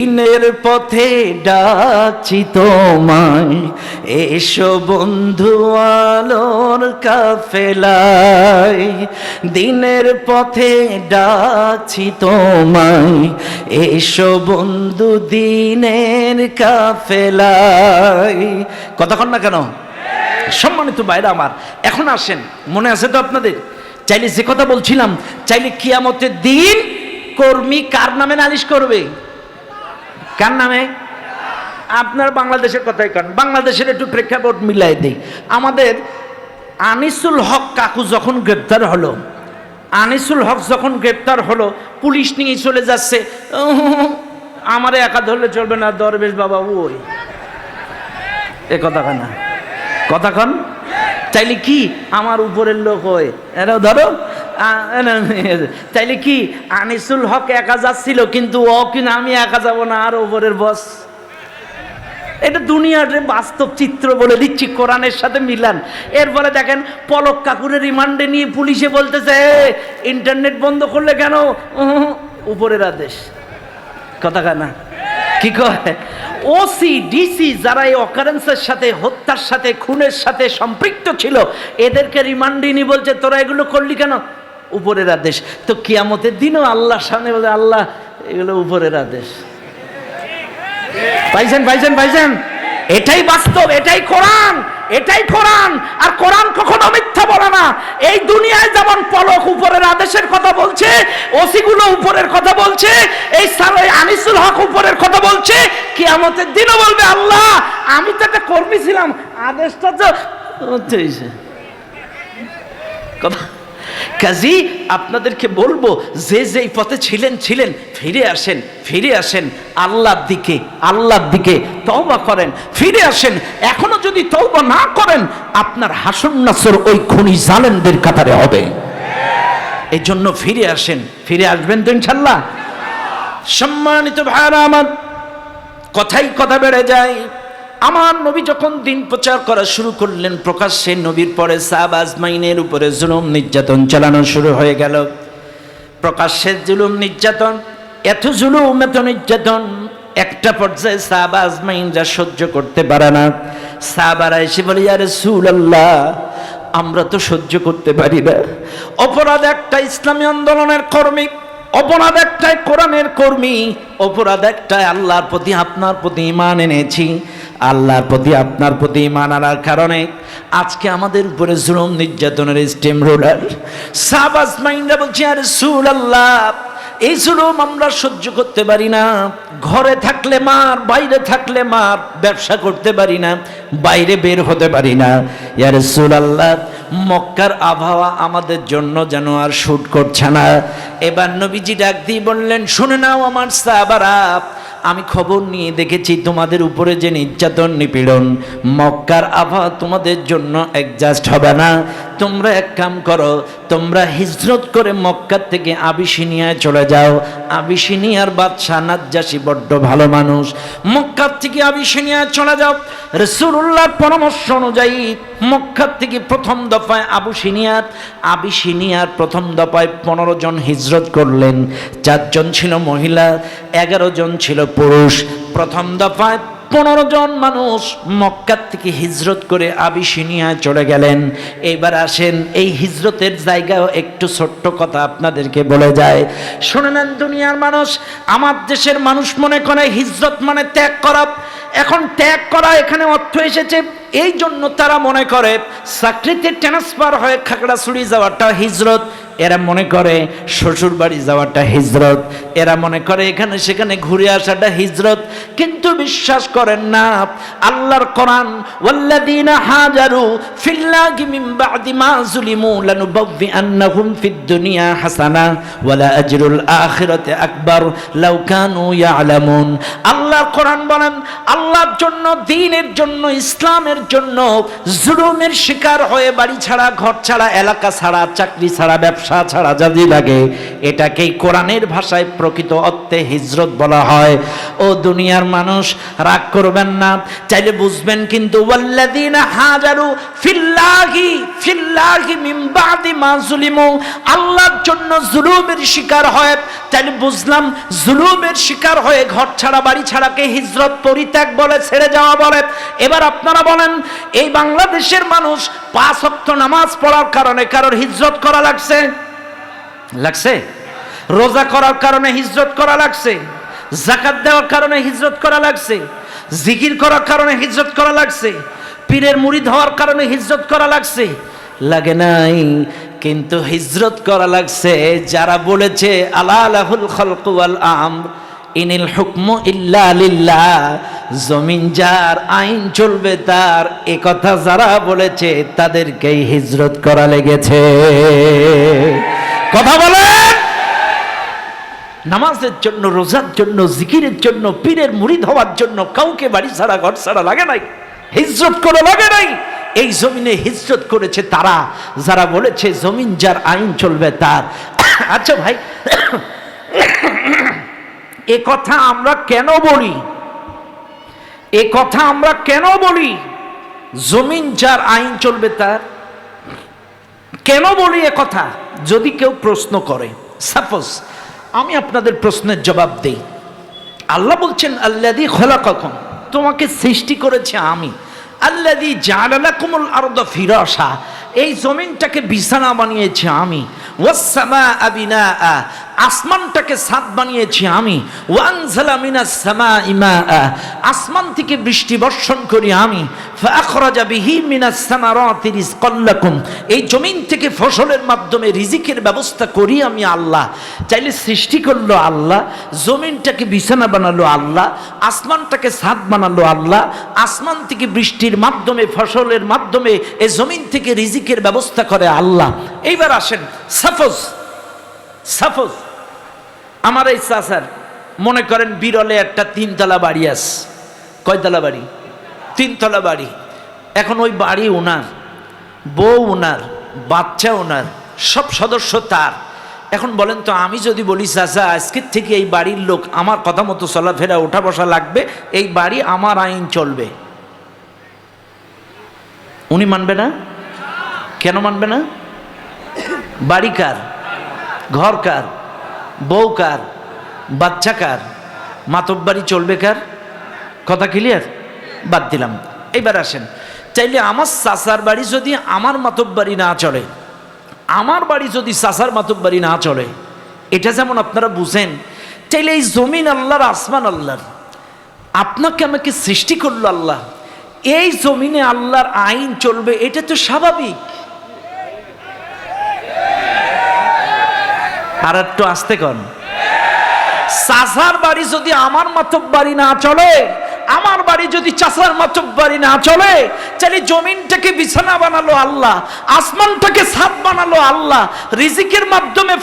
দিনের পথে ডাকছি তোমায়। এসো বন্ধু আলোর কাফেলায়। দিনের পথে ডাকছি তোমায়। এসো বন্ধু দিনের কাফেলায়। কতক্ষণ না কেন? সম্মানিত বাইরে আমার, এখন আসেন। মনে আছে তো আপনাদের? চাইলে যে কথা বলছিলাম, চাইলে কিয়ামতের দিন কর্মী কার নামে নালিশ করবে? কার নামে? আপনার বাংলাদেশের কথাই কারণ বাংলাদেশের একটু প্রেক্ষাপট মিলাই দেই। আমাদের আনিসুল হক কাকু যখন গ্রেপ্তার হলো, আনিসুল হক যখন গ্রেপ্তার হলো, পুলিশ নিয়ে চলে যাচ্ছে আমারে একা ধরলে চলবে না, দরবেশ বাবা, ওই। এ কথা কানা কথা কন? চাইলে কি? আমার উপরের লোক হয়। এরা ধরো। চাইলে কি আনিসুল হক একা যাচ্ছিল, কিন্তু ও কিনা আমি একা যাব না, আর ওপরের বস এটা দুনিয়ার বাস্তব চিত্র বলে দিচ্ছি, কোরআনের সাথে মিলান। এরপরে দেখেন, পলক কাকুরের রিমান্ডে নিয়ে পুলিশে বলতেছে ইন্টারনেট বন্ধ করলে কেন? উপরের আদেশ। কথা কানা কি কয়? ওসি ডিসি যারা এই অকারেন্সের সাথে, হত্যার সাথে, খুনের সাথে সম্পৃক্ত ছিল, এদেরকে রিমান্ডে নিয়ে বলছে, তোরা এগুলো করলি কেন? উপরের আদেশ। তো কিয়ামতের দিনও আল্লাহর সামনে বলে, আল্লাহ, এগুলো উপরের আদেশ। পাইছেন পাইছেন পাইছেন? এটাই বাস্তব, এটাই কোরআন এটাই কোরআন। আর কোরআন কখনো মিথ্যা বলে না। এই দুনিয়ায় যেমন পলক উপরের আদেশের কথা বলছে, ওসিগুলো উপরের কথা বলছে, এই সালে আনিসুল হক উপরের কথা বলছে, কিয়ামতের দিনও বলবে, আল্লাহ, আমি তো একটা কর্মী ছিলাম, আদেশটা তো কথা কাজী, আপনাদেরকে বলব, যে যেই পথে ছিলেন ছিলেন, ফিরে আসেন ফিরে আসেন, আল্লাহর দিকে আল্লাহর দিকে তওবা করেন, ফিরে আসেন। এখনও যদি তওবা না করেন, আপনার হাসন নাসর ওই খুনি জালেনদের কাতারে হবে। এই জন্য ফিরে আসেন, ফিরে আসবেন তো ইনশাল্লাহ। সম্মানিত ভাইরা আমার, কথাই কথা বেড়ে যায়। আমার নবী যখন দিন প্রচার করা শুরু করলেন, প্রকাশ্যে নবীর পরে সাব আজমাইনের উপরে জুলুম নির্যাতন চালানো শুরু হয়ে গেল। প্রকাশ্যে জুলুম নির্যাতন, এত জুলুম, এত নির্যাতন, একটা পর্যায়ে সাহাবা আজমাইনরা সহ্য করতে পারে না। সাহাবারা এসে বলে আরে আল্লাহ আমরা তো সহ্য করতে পারি না। অপরাধ একটা ইসলামী আন্দোলনের কর্মী, অপরাধ একটাই কোরআনের কর্মী, অপরাধ একটাই আল্লাহর প্রতি, আপনার প্রতি ইমান এনেছি। আল্লাহর প্রতি, আপনার প্রতি ইমান আনার কারণে আজকে আমাদের উপরে জুলুম, নির্যাতনের স্টেম রোলার, সাবাস মাইন্ডা বলছি, আরে সুল আল্লাহ এই জুলুম আমরা সহ্য করতে পারি না। ঘরে থাকলে মার, বাইরে থাকলে মার, ব্যবসা করতে পারি না, বাইরে বের হতে পারি না। ইয়ার সুল আল্লাহ মক্কার আবহাওয়া আমাদের জন্য যেন আর শুট করছে না। এবার নবীজি ডাক দিয়ে বললেন, শুনে নাও আমার সাবারা আমি খবর নিয়ে দেখেছি তোমাদের উপরে যে নির্যাতন নিপীড়ন। মক্কার আভা তোমাদের জন্য অ্যাডজাস্ট হবে না। তোমরা এক কাম করো, তোমরা হিজরত করে মক্কার থেকে আবিসিনিয়ায় চলে যাও। আবিসিনিয়ার বাদশাহ নাজ্জাসী বড্ড ভালো মানুষ। মক্কার থেকে আবিসিনিয়ায় চলে যাও। রসুল্লাহর পরামর্শ অনুযায়ী মক্কার থেকে প্রথম দফায় আবুসিনিয়ার, আবিসিনিয়ার প্রথম দফায় পনেরো জন হিজরত করলেন। চারজন ছিল মহিলা, এগারো জন ছিল পুরুষ। প্রথম দফায় পনেরো জন মানুষ মক্কার থেকে হিজরত করে আবিসিনিয়ায় চলে গেলেন। এইবার আসেন, এই হিজরতের জায়গাও একটু ছোট্ট কথা আপনাদেরকে বলে যায়। শুনে নেন দুনিয়ার মানুষ, আমার দেশের মানুষ মনে করে হিজরত মানে ত্যাগ করা। এখন ত্যাগ করা এখানে অর্থ এসেছে এই জন্য তারা মনে করে, চাকরিতে ট্রান্সফার হয়ে খাগড়াছড়ি যাওয়াটা হিজরত, এরা মনে করে শ্বশুর বাড়ি যাওয়াটা হিজরত, এরা মনে করে এখানে সেখানে ঘুরে আসাটা হিজরত। কিন্তু বিশ্বাস করেন না, আল্লাহর কোরআন, ওয়াল্লাযীনা হাজারু ফিল্লাহি মিন বাদি মা যুলিমু লানুবাব্বিআন্নাহুম ফিদ দুনিয়া হাসানা, ওয়ালা আজরুল আখিরাতি আকবার লাউ কানু ইয়ালামুন। আল্লাহর কোরআন বলেন, আল্লাহর জন্য দ্বীনের জন্য, ইসলামের নামাজের জন্য জুলুমের শিকার হয়ে বাড়ি ছাড়া, ঘর ছাড়া, এলাকা ছাড়া, চাকরি ছাড়া, ব্যবসা ছাড়া যদি লাগে, এটাকেই কোরআনের ভাষায় প্রকৃত অর্থে হিজরত বলা হয়। ও দুনিয়ার মানুষ, রাগ করবেন না, চাইলে বুঝবেন কিন্তু, ওয়াল্লাযীনা হাজারু ফিল্লাহি ফিল্লাহি মিন বাদি মা যুলিমু আল্লাহর জন্য জুলুমের শিকার হয়। তাইলে বুঝলাম, জুলুমের শিকার হয়ে ঘর ছাড়া, বাড়ি ছাড়াকে হিজরত পরিত্যাগ বলে ছেড়ে যাওয়া বলে। এবার আপনারা বলেন এই বাংলাদেশের মানুষ পাঁচ ওয়াক্ত নামাজ পড়ার কারণে কারোর হিজরত করা লাগছে? লাগছে? রোজা করার কারণে হিজরত করা লাগছে? জাকাত দেওয়ার কারণে হিজরত করা লাগছে? জিকির করার কারণে হিজরত করা লাগছে? পীরের মুড়ি হওয়ার কারণে হিজরত করা লাগছে? লাগে নাই, কিন্তু হিজরত করা লাগছে। যারা বলেছে আলা আলাহুল খলকু ওয়াল আমর ইনিল হুকমু ইল্লা লিল্লাহ। জমিন যার আইন চলবে তার, এ কথা যারা বলেছে তাদেরকেই হিজরত করা লেগেছে। কথা বলেন! নামাজের জন্য, রোজার জন্য, জিকিরের জন্য, পীরের মুড়িদ হওয়ার জন্য কাউকে বাড়ি ছাড়া, ঘর ছাড়া লাগে নাই, হিজরত করে লাগে নাই। এই জমিনে হিজরত করেছে তারা, যারা বলেছে জমিন যার আইন চলবে তার। আচ্ছা ভাই এ কথা আমরা কেন বলি? এ কথা আমরা কেন বলি? জমিন যার আইন চলবে তার। কেন বলি এ কথা? যদি কেউ প্রশ্ন করে সাপোজ আমি আপনাদের প্রশ্নের জবাব দেই। আল্লাহ বলছেন আল্লাদি খোলা কখন তোমাকে সৃষ্টি করেছে আমি। আল্লাদি জালালাকুমুল আরদ ফিরাসা এই জমিনটাকে বিছানা বানিয়েছি আমি। ওয়াসসামা আবিনা আসমানটাকে সাত বানিয়েছি আমি। আসমান থেকে বৃষ্টি বর্ষণ করি আমি। এই জমিন থেকে ফসলের মাধ্যমে রিজিকের ব্যবস্থা করি আমি আল্লাহ। চাইলে সৃষ্টি করল আল্লাহ, জমিনটাকে বিছানা বানালো আল্লাহ, আসমানটাকে সাত বানালো আল্লাহ, আসমান থেকে বৃষ্টির মাধ্যমে, ফসলের মাধ্যমে, এ জমিন থেকে রিজিকের ব্যবস্থা করে আল্লাহ। এইবার আসেন সাপোজ সাপোজ আমার এই চাচার মনে করেন বিরলে একটা তিনতলা বাড়ি আস কয়তলা বাড়ি? তিনতলা বাড়ি। এখন ওই বাড়ি ওনার বউ ওনার বাচ্চা ওনার সব সদস্য তার। এখন বলেন তো, আমি যদি বলি, চাচা, আজকের থেকে এই বাড়ির লোক আমার কথা মতো চলাফেরা ওঠা বসা লাগবে, এই বাড়ি আমার আইন চলবে। উনি মানবে না? কেন মানবে না? বাড়ি কার? ঘর কার? বউ কার? বাচ্চা কার? মাতব্বাড়ি চলবে কার? কথা ক্লিয়ার বাদ দিলাম। এইবার আসেন। চাইলে আমার চাচার বাড়ি যদি আমার মাতব্বাড়ি না চলে, আমার বাড়ি যদি চাচার মাতব্বাড়ি না চলে, এটা যেমন আপনারা বুঝেন, চাইলে এই জমিন আল্লাহর, আসমান আল্লাহর। আপনাকে আমাকে সৃষ্টি করল আল্লাহ। এই জমিনে আল্লাহর আইন চলবে, এটা তো স্বাভাবিক। আর একটু আসতে কন। চাষার বাড়ি যদি আমার মাতব বাড়ি না চলে, আমার বাড়ি যদি চাষার মাতব বাড়ি না চলে চাইলে জমিনটাকে বিছানা বানালো আল্লাহ, আসমানটাকে ছাদ বানালো আল্লাহ, রিজিকের মাধ্যমে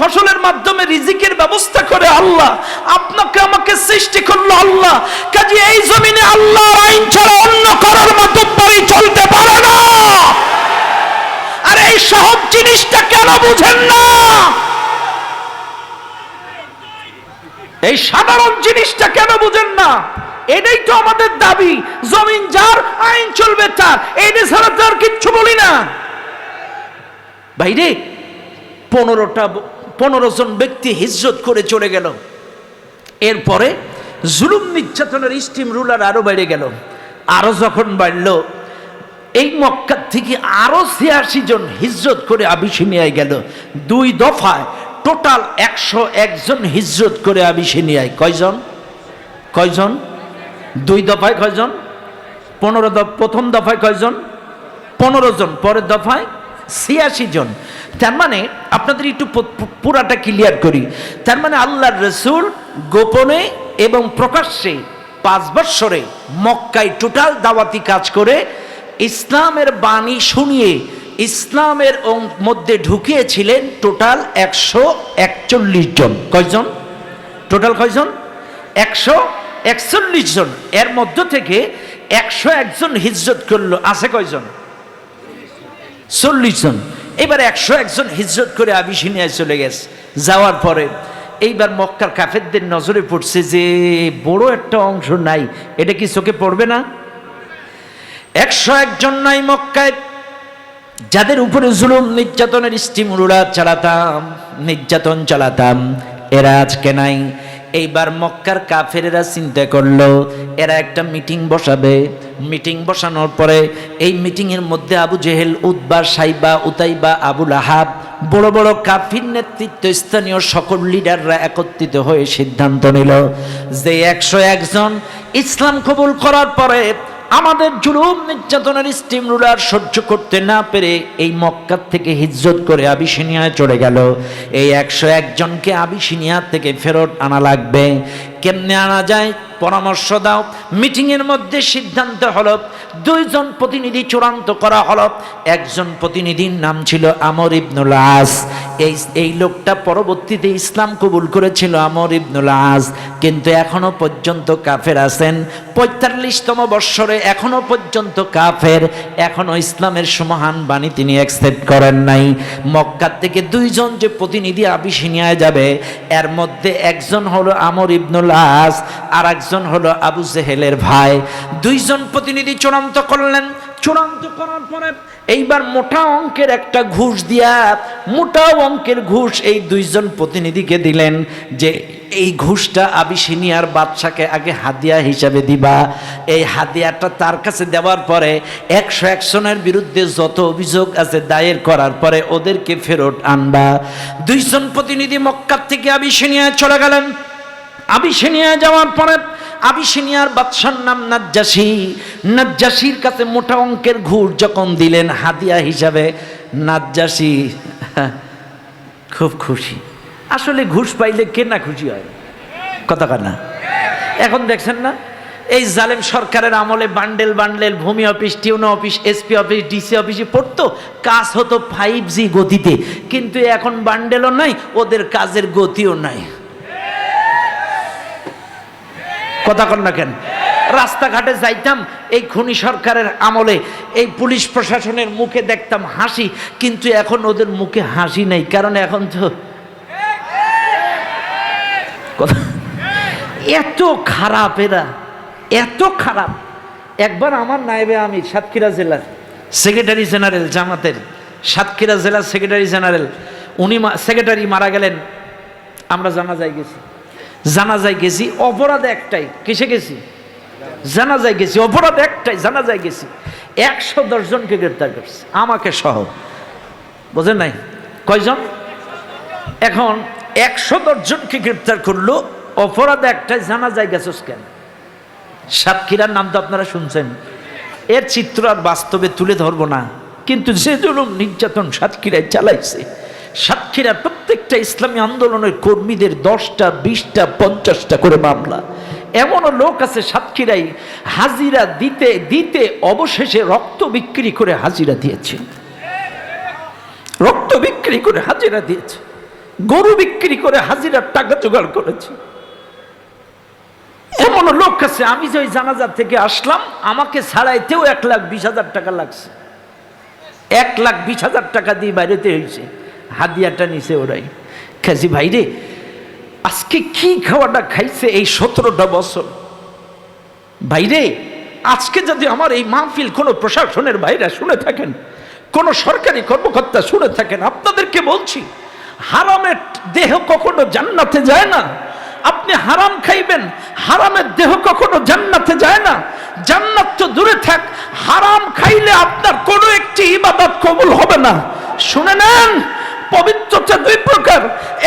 ফসলের মাধ্যমে রিজিকের ব্যবস্থা করে আল্লাহ, আপনাকে আমাকে সৃষ্টি করল আল্লাহ, কাজে এই জমিনে আল্লাহর আইন ছাড়া অন্য করার মাতব বাড়ি চলতে পারে না। আর এই সহজ জিনিসটা কেন বুঝেন না? এই সাধারণ জিনিসটা কেন বুঝেন না? এটাই তো আমাদের দাবি। জমিন যার, আইন চলবে তার। এটা ছাড়া তো আর কিচ্ছু বলি না। ভাইরে পনেরোটা পনেরো জন ব্যক্তি হিজরত করে চলে গেল। এরপরে জুলুম নির্যাতনের স্টিম রুলার আরও বেড়ে গেল। আরও যখন বাড়ল, এই মক্কার থেকে আরও ছিয়াশি জন হিজরত করে আবিসিনিয়ায় গেল। দুই দফায় টোটাল একশো একজন হিজরত করে আবিসিনিয়ায় কয়জন? কয়জন? দুই দফায় কয়জন? পনেরো দফ, প্রথম দফায় কয়জন? পনেরো জন, পরের দফায় ছিয়াশি জন। তার মানে আপনাদের একটু পুরাটা ক্লিয়ার করি। তার মানে আল্লাহর রসুল গোপনে এবং প্রকাশ্যে পাঁচ বৎসরে মক্কায় টোটাল দাওয়াতি কাজ করে ইসলামের বাণী শুনিয়ে ইসলামের মধ্যে ঢুকিয়েছিলেন টোটাল একশো একচল্লিশ জন। কয়জন? টোটাল কয়জন? একশো একচল্লিশ জন। এর মধ্য থেকে একশো একজন হিজরত করল। আছে কয়জন? চল্লিশ জন। এবার একশো একজন হিজরত করে আবিসিনিয়ায় চলে গেছে। যাওয়ার পরে এইবার মক্কার কাফেরদের নজরে পড়ছে যে বড় একটা অংশ নাই। এটা কি চোখে পড়বে না? একশো একজন নাই মক্কায়। যাদের উপরে জুলুম, নির্যাতনের স্টিমুলুরা চালাতাম, নির্যাতন চালাতাম, এরা আজকে নাই। এইবার মক্কার কাফেরেরা চিন্তা করল, এরা একটা মিটিং বসাবে। মিটিং বসানোর পরে এই মিটিংয়ের মধ্যে আবু জেহেল উদ্বা সাইবা, উতাইবা আবুল আহাব বড় বড় কাফির নেতৃত্ব, স্থানীয় সকল লিডাররা একত্রিত হয়ে সিদ্ধান্ত নিল যে একশো একজন ইসলাম কবুল করার পরে আমাদের জুলুম নির্যাতনের স্টিম রুলার সহ্য করতে না পেরে এই মক্কার থেকে হিজ্জত করে আবিসিনিয়ায় চলে গেল। এই একশো একজনকে আবিসিনিয়া থেকে ফেরত আনা লাগবে। কেমনে আনা যায়? পরামর্শ দাও। মিটিংয়ের মধ্যে সিদ্ধান্ত হলো, দুইজন প্রতিনিধি চূড়ান্ত করা হলো। একজন প্রতিনিধির নাম ছিল আমর ইবনুল আস। এই এই লোকটা পরবর্তীতে ইসলাম কবুল করেছিল আমর ইবনুল আস। কিন্তু এখনও পর্যন্ত কাফের আছেন। পঁয়তাল্লিশতম বৎসরে এখনও পর্যন্ত কাফের। এখনও ইসলামের সমাহান বাণী তিনি অ্যাকসেপ্ট করেন নাই। মক্কার থেকে দুইজন যে প্রতিনিধি আবিসিনিয়ায় যাবে, এর মধ্যে একজন হলো আমর ইবনুল আস আর একজন হলো আবু জেহেলের ভাই। দুইজন প্রতিনিধি চূড়ান্ত করলেন। চূড়ান্ত করার পরে এইবার মোটা অঙ্কের একটা ঘুষ দিয়া, মোটা অঙ্কের ঘুষ এই দুইজন প্রতিনিধিকে দিলেন যে, এই ঘুষটা আবিসিনিয়ার বাদশাকে আগে হাদিয়া হিসাবে দিবা। এই হাদিয়াটা তার কাছে দেওয়ার পরে একশো একশনের বিরুদ্ধে যত অভিযোগ আছে দায়ের করার পরে ওদেরকে ফেরত আনবা। দুইজন প্রতিনিধি মক্কার থেকে আবিসিনিয়ায় চলে গেলেন। আবিসিনিয়া যাওয়ার পরে আবিসিনিয়ার বাদশার নাম নাজ্জাসি। নাজ্জাসির কাছে মোটা অঙ্কের ঘুষ যখন দিলেন হাদিয়া হিসাবে, নাজ্জাসি, খুব খুশি। আসলে ঘুষ পাইলে কে না খুশি হয়? কথা না। এখন দেখছেন না? এই জালেম সরকারের আমলে বান্ডেল বান্ডেল, ভূমি অফিস, টিউনো অফিস, এসপি অফিস, ডিসি অফিসে পড়তো, কাজ হতো ফাইভ জি গতিতে। কিন্তু এখন বান্ডেলও নাই, ওদের কাজের গতিও নাই। কথা কন না কেন? রাস্তাঘাটে যাইতাম, এই খুনি সরকারের আমলে, এই পুলিশ প্রশাসনের মুখে দেখতাম হাসি, কিন্তু এখন ওদের মুখে হাসি নেই, কারণ এখন তো কথা- এত খারাপ এরা, এত খারাপ। একবার আমার নাইবে আমি সাতক্ষীরা জেলার সেক্রেটারি জেনারেল, জামাতের সাতক্ষীরা জেলার সেক্রেটারি জেনারেল, উনি সেক্রেটারি মারা গেলেন, আমরা জানাজায় গেছি। জানাজায় গেছি, অপরাধ একটাই। কিসে গেছি? জানাজায় গেছি, অপরাধ একটাই, জানাজায় গেছি। একশো দশজনকে গ্রেপ্তার করছে। আমাকে সহ। বোঝেন নাই? কয়জন? এখন একশো দশজনকে গ্রেপ্তার করল, অপরাধ একটাই জানা যায় গেছস কেন সাতক্ষীরার নাম তো আপনারা শুনছেন। এর চিত্র আর বাস্তবে তুলে ধরবো না। কিন্তু যে জুলুম নির্যাতন সাতক্ষীরায় চালাইছে সাতক্ষীরার প্রত্যেকটা ইসলামী আন্দোলনের কর্মীদের দশটা, বিশটা, পঞ্চাশটা করে মামলা। এমনও লোক আছে সাতক্ষীরাই হাজিরা দিতে দিতে অবশেষে রক্ত বিক্রি করে হাজিরা দিয়েছে। রক্ত বিক্রি করে হাজিরা দিয়েছে। গরু বিক্রি করে হাজিরার টাকা জোগাড় করেছে। এমন লোক আছে, আমি যে ওই জানাজার থেকে আসলাম, আমাকে ছাড়াইতেও এক লাখ বিশ হাজার টাকা লাগছে। এক লাখ বিশ হাজার টাকা দিয়ে বাইরেতে হয়েছে। হাদিয়াটা নিছে ওরাই। খাসি ভাইরে, আজকে কি খাওয়াটা খাইছে এই সতেরোটা বছর? ভাইরে, আজকে যদি আমার এই মাহফিল কোনো প্রশাসনের বাইরে শুনে থাকেন, কোন সরকারি কর্মকর্তা শুনে থাকেন, আপনাদেরকে বলছি, হারামের দেহ কখনো জান্নাতে যায় না। আপনি হারাম খাইবেন, হারামের দেহ কখনো জান্নাতে যায় না। জান্নাত তো দূরে থাক, হারাম খাইলে আপনার কোনো একটি ইবাদত কবুল হবে না। শুনে নেন পবিত্রতা দুই প্রকার।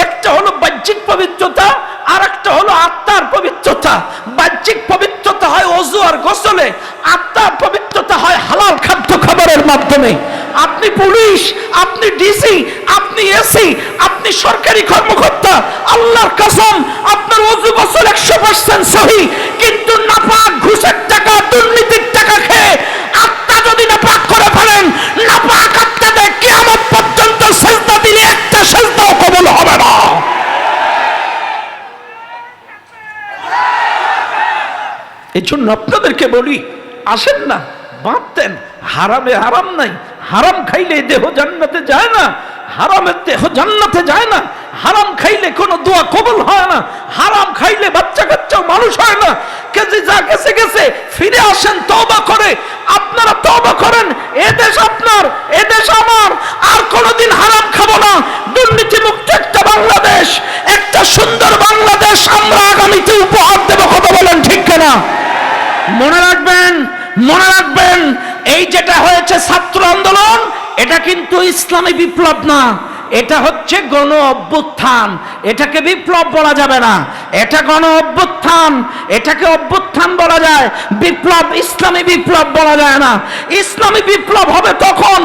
একটা হলো বাহ্যিক পবিত্রতা আর একটা হলো আত্মার পবিত্রতা। বাহ্যিক পবিত্রতা হয় অজু আর গোসলে, আত্মার পবিত্রতা হয় হালাল খাদ্য খাবারের মাধ্যমে। আপনি পুলিশ, আপনি ডিসি, আপনি এসি, আপনি সরকারি কর্মকর্তা, আল্লাহর কসম, আপনার অজু গোসল একশো পার্সেন্ট সহি, কিন্তু নাপাক ঘুষের টাকা জন্য আপনাদেরকে বলি, আসেন না, বাঁধতেন, হারামে হারাম নাই, হারাম খাইলে দেহ জান্নাতে যায় না, হারামের দেহ জান্নাতে যায় না, হারাম খাইলে কোনো দোয়া কবল হয় না, হারাম খাইলে বাচ্চা কাচ্চা মানুষ হয় না, কেজি যা গেছে গেছে, ফিরে আসেন তওবা করে আপনারা তওবা করেন এ দেশ আপনার এ দেশ আমার আর কোনোদিন হারাম খাব না দুর্নীতি মুক্ত একটা বাংলাদেশ একটা সুন্দর বাংলাদেশ আমরা আগামীতে উপহার দেবো কথা বলেন ঠিক কিনা মনে রাখবেন মনে রাখবেন এই যেটা হয়েছে ছাত্র আন্দোলন, এটা কিন্তু ইসলামী বিপ্লব না। এটা হচ্ছে গণ অভ্যুত্থান। এটাকে বিপ্লব বলা যাবে না। এটা গণ অভ্যুত্থান। এটাকে অভ্যুত্থান বলা যায়। বিপ্লব ইসলামী বিপ্লব বলা যায় না। ইসলামী বিপ্লব হবে তখন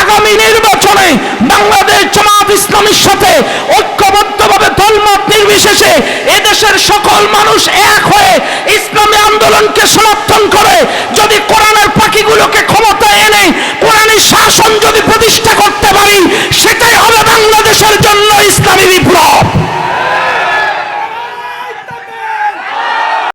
আগামী নির্বাচনে বাংলাদেশ জামাত ইসলামীর সাথে ঐক্যবদ্ধভাবে দলমত নির্বিশেষে এদেশের সকল মানুষ এক হয়ে ইসলামী আন্দোলনকে সমর্থন করে। যদি কোরআনের পাখিগুলোকে ক্ষমতা এনে কোরআনের শাসন যদি প্রতিষ্ঠা করতে পারি, সেটাই হবে বাংলাদেশের জন্য ইসলামী বিপ্লব।